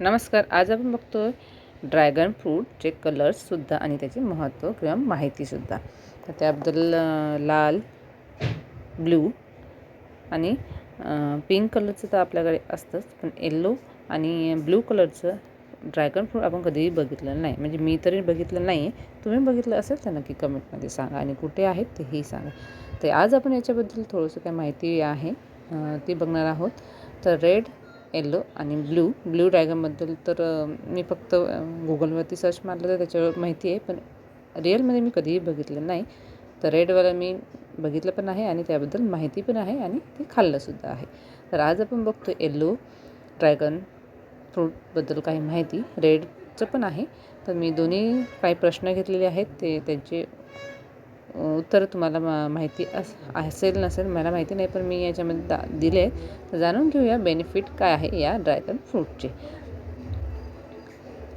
नमस्कार आज आपण बघतो ड्रॅगन फ्रूटचे कलर्ससुद्धा आणि त्याचे महत्त्व किंवा माहितीसुद्धा तर त्याबद्दल लाल ब्ल्यू आणि पिंक कलरचं तर आपल्याकडे असतंच पण येल्लो आणि ब्ल्यू कलरचं ड्रॅगन फ्रूट आपण कधीही बघितलं नाही. म्हणजे मी तरी बघितलं नाही तुम्ही बघितलं असेल तर नक्की कमेंटमध्ये सांगा आणि कुठे आहेत तेही सांगा. तर आज आपण याच्याबद्दल थोडंसं काय माहिती आहे ती बघणार आहोत. तर रेड येल्लो आणि ब्ल्यू ब्ल्यू ड्रॅगनबद्दल तर मी फक्त गुगलवरती सर्च मारलं तर त्याच्यावर माहिती आहे पण रिअलमध्ये मी कधीही बघितलं नाही. तर रेडवाला मी बघितलं पण आहे आणि त्याबद्दल माहिती पण आहे आणि ते खाल्लंसुद्धा आहे. तर आज आपण बघतो येल्लो ड्रॅगन फ्रूटबद्दल काही माहिती. रेडचं पण आहे. तर मी दोन्ही काही प्रश्न घेतलेले आहेत ते त्यांचे उत्तर तुम्हाला मा माहिती अस असेल नसेल मला माहिती नाही पण मी याच्यामध्ये दा दिले आहे तर जाणून घेऊया बेनिफिट काय आहे या ड्रॅगन फ्रूटचे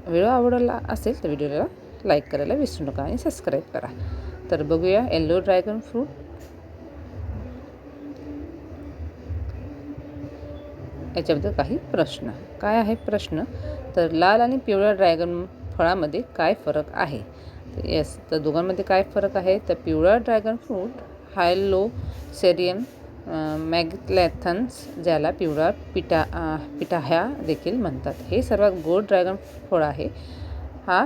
व्हिडिओ आवडला असेल तर व्हिडिओला लाईक करायला विसरू नका आणि सबस्क्राईब करा. तर बघूया येल्लो ड्रॅगन फ्रूट याच्याबद्दल काही प्रश्न. काय आहे प्रश्न? तर लाल आणि पिवळ्या ड्रॅगन फळामध्ये काय फरक आहे? येस तर दोघांमध्ये काय फरक आहे? तर पिवळा dragon fruit Hylocereus megalanthus ज्याला पिवळा पिटा पिटाह्या देखील म्हणतात. हे सर्वात गोड ड्रॅगन फळ आहे. हा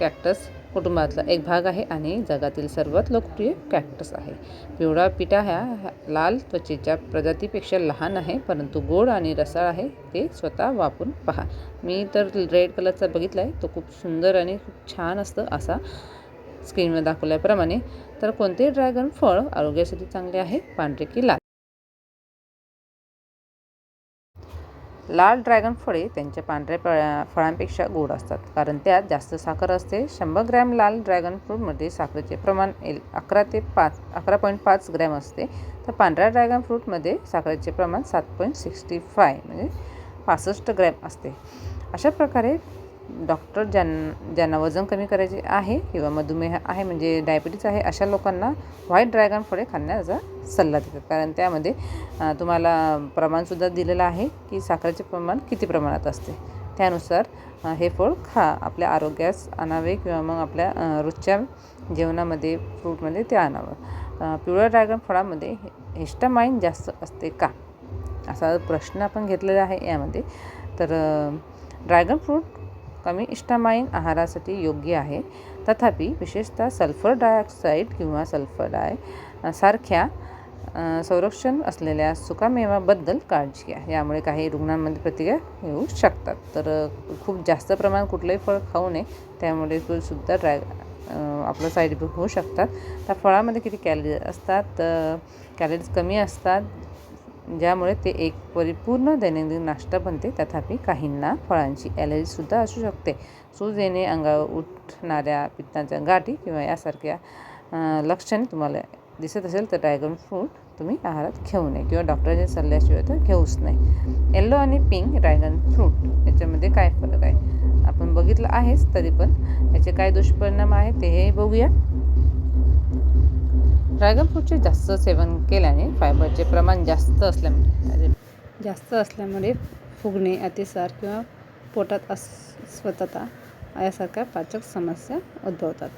कॅक्टस कुटुंबातला एक भाग आहे आणि जगातील सर्वात लोकप्रिय कॅक्टस आहे. पिवळा पिठा ह्या लाल त्वचेच्या प्रजातीपेक्षा लहान आहे परंतु गोड आणि रसाळ आहे. ते स्वतः वापरून पहा. मी तर रेड कलरचा बघितला आहे तो खूप सुंदर आणि खूप छान असतं असा स्क्रीनवर दाखवल्याप्रमाणे. तर कोणते ड्रॅगन फळ आरोग्यासाठी चांगले आहे? पांढरे की लाल? लाल ड्रॅगन फळे त्यांच्या पांढऱ्या फळ्या फळांपेक्षा गोड असतात. कारण त्यात जास्त साखर असते. शंभर ग्रॅम लाल ड्रॅगन फ्रूटमध्ये साखरेचे प्रमाण एल अकरा ते पाच अकरा पॉईंट पाच ग्रॅम असते. तर पांढऱ्या ड्रॅगन फ्रूटमध्ये साखरेचे प्रमाण सात पॉईंट सिक्स्टी फाय म्हणजे पासष्ट ग्रॅम असते. अशा प्रकारे डॉक्टर ज्यां ज्यांना वजन कमी करायचे आहे किंवा मधुमेह आहे म्हणजे डायबिटीज आहे अशा लोकांना व्हाईट ड्रॅगन फळे खाण्याचा सल्ला देतात. कारण त्यामध्ये तुम्हाला प्रमाणसुद्धा दिलेलं आहे की साखरेचे प्रमाण किती प्रमाणात असते. त्यानुसार हे फळ खा. आपल्या आरोग्यास आणावे किंवा मग आपल्या रोजच्या जेवणामध्ये फ्रूटमध्ये ते आणावं. पिवळ्या ड्रॅगन फळामध्ये हिस्टामाइन जास्त असते का? असा प्रश्न आपण घेतलेला आहे यामध्ये. तर ड्रॅगन फ्रूट कमी इष्टामाइन आहारासाठी योग्य आहे. तथापि विशेषतः सल्फर डायऑक्साईड किंवा सल्फर डाय सारख्या संरक्षण असलेल्या सुकामेवाबद्दल काळजी घ्या. यामुळे काही रुग्णांमध्ये प्रतिक्रिया येऊ शकतात. तर खूप जास्त प्रमाणात कुठलंही फळ खाऊ नये. त्यामुळे सुद्धा ड्राय आपलं साईड इफेक्ट होऊ शकतात. त्या फळामध्ये किती कॅलरीज असतात? कॅलरीज कमी असतात. ज्यामुळे ते एक परिपूर्ण दैनंदिन नाश्ता बनते. तथापि काहींना फळांची ॲलर्जीसुद्धा असू शकते. सूज येणे अंगावर उठणाऱ्या पित्ताच्या गाठी किंवा यासारख्या लक्षणे तुम्हाला दिसत असेल तर ड्रॅगन फ्रूट तुम्ही आहारात घेऊ नये किंवा डॉक्टरांच्या सल्ल्याशिवाय तर घेऊच नाही येल्लो आणि पिंक ड्रॅगन फ्रूट याच्यामध्ये काय फरक आहे? आपण बघितलं आहेच तरी पण याचे काय दुष्परिणाम आहेत तेही बघूया. ड्रॅगन फ्रूटचे जास्त सेवन केल्याने फायबरचे प्रमाण जास्त असल्यामुळे. जास्त असल्यामुळे फुगणे अतिसार किंवा पोटात अस्वस्थता यासारख्या पाचक समस्या उद्भवतात.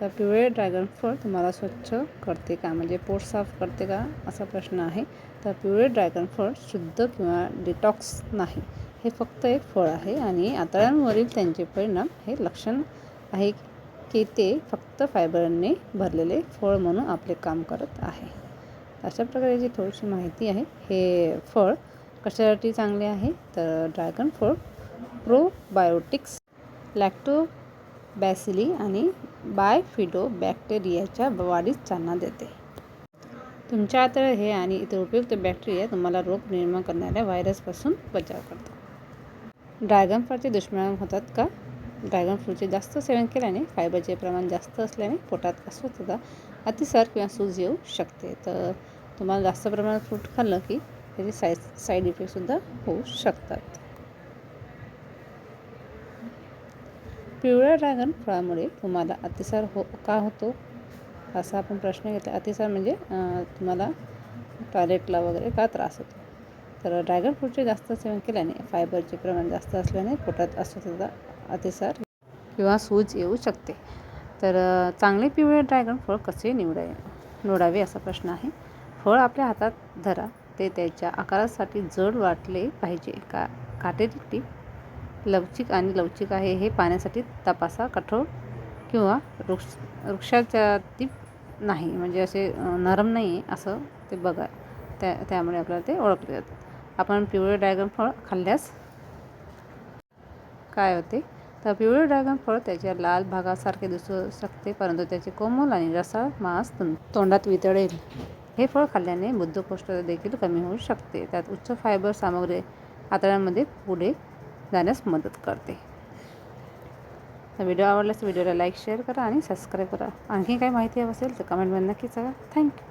तर पिवळे ड्रॅगन फळ तुम्हाला स्वच्छ करते का? म्हणजे पोट साफ करते का? असा प्रश्न आहे. तर पिवळे ड्रॅगन फळ शुद्ध किंवा डिटॉक्स नाही. हे फक्त एक फळ आहे आणि आतड्यांवरील त्यांचे परिणाम हे लक्षण आहे. की ते फक्त फायबरने भरलेले फळ म्हणून आपले काम करत आहे. अशा प्रकारे जी थोडीशी माहिती आहे हे फळ कशासाठी चांगले आहे? तर ड्रॅगन फळ प्रोबायोटिक्स लॅक्टो बॅसिली आणि बायफिडो बॅक्टेरियाच्या वाढीस चालना देते. तुमच्या आतळ हे आणि इतर उपयुक्त बॅक्टेरिया तुम्हाला रोग निर्माण करणाऱ्या व्हायरसपासून बचाव करतात. ड्रॅगन फळचे दुष्परिणाम होतात का? ड्रॅगन फ्रूटचे जास्त सेवन केल्याने फायबरचे प्रमाण जास्त असल्याने पोटात अस्वस्थता अतिसार किंवा सूज येऊ शकते. तर तुम्हाला जास्त प्रमाणात फ्रूट खाल्लं की त्याचे साय साईड इफेक्टसुद्धा होऊ शकतात. पिवळ्या ड्रॅगन फळामुळे तुम्हाला अतिसार हो का होतो? असा आपण प्रश्न घेतला. अतिसार म्हणजे तुम्हाला टॉयलेटला वगैरे का त्रास होतो? तर ड्रॅगन फ्रूटचे जास्त सेवन केल्याने फायबरचे प्रमाण जास्त असल्याने पोटात अस्वस्थता अतिसार किंवा सूज येऊ शकते. तर चांगले पिवळे ड्रॅगन फळ कसे निवडावे निवडावे असा प्रश्न आहे. फळ आपल्या हातात धरा. ते त्याच्या आकारासाठी जड वाटले पाहिजे. का काटेरी टीप लवचिक आणि लवचिक आहे हे पाण्यासाठी तपासा कठोर किंवा वृक्ष वृक्षाच्या टीप नाही. म्हणजे असे नरम नाही आहे असं ते बघा. त्या त्यामुळे आपल्याला ते ओळखले जातात आपण पिवळे ड्रॅगन फळ खाल्ल्यास काय होते? तर पिवळे ड्रॅगन फळ त्याच्या लाल भागासारखे दिसू शकते परंतु त्याचे कोमल आणि रसाळ मांस तोंडात वितळेल. हे फळ खाल्ल्याने बुद्धकोष्ठ देखील कमी होऊ शकते. त्यात उच्च फायबर सामग्री आतड्यांमध्ये पुढे जाण्यास मदत करते. तर व्हिडिओ आवडल्यास व्हिडिओला लाईक शेअर करा आणि सबस्क्राईब करा. आणखी काही माहिती हवी असेल तर कमेंटमध्ये नक्की सांगा. थँक्यू.